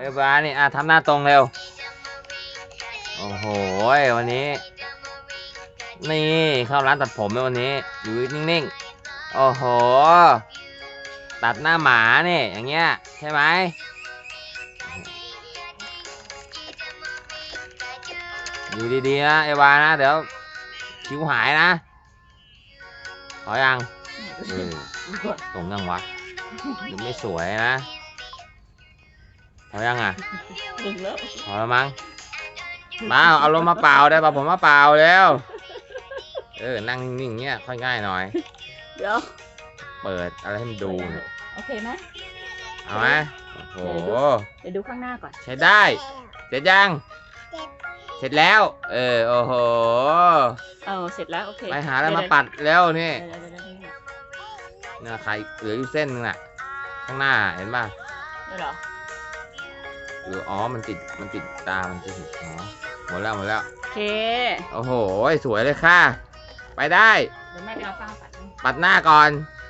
เอ้ยบานี่อะทำหน้าตรงเร็ว โอ้โห วันนี้ นี่เข้าร้านตัดผมเลยวันนี้ อยู่นิ่งๆ โอ้โห ตัดหน้าหมาเนี่ยอย่างเงี้ย ใช่ไหมอยู่ดีๆนะเอวานะ เดี๋ยวคิ้วหายนะขอยังตรงยังวะดูไม่สวยนะ พอยังอะถึงแล้วพอแล้วมั้งมาเอาลมมาเปล่าได้ป่ะผมมาเปล่าแล้วเออนั่งนิ่งๆเงี้ยค่อยง่ายหน่อย เดี๋ยว เปิดอะไรให้มันดูเนี่ยโอเคไหมเอาไหมโอ้โหเดี๋ยวดูข้างหน้าก่อน ใช้ได้ เสร็จยัง เสร็จแล้ว เออโอ้โหเออเสร็จแล้วโอเคไปหาอะไรมาปัดแล้วนี่เดี๋ยวเดี๋ยวเดี๋ยวเดี๋ยวเดี๋ยวนี่ใครเหลืออยู่เส้นนึงน่ะ ข้างหน้าเห็นป่ะเดี๋ยวเหรอ หรืออ๋อมันติดมันติดตา มันติดอ๋อหมดแล้วหมดแล้วโอเค โอ้โหสวยเลยค่ะ ไปได้ เดี๋ยวแม่ไปเอาฟ้าปัดให้ ปัดหน้าก่อนโ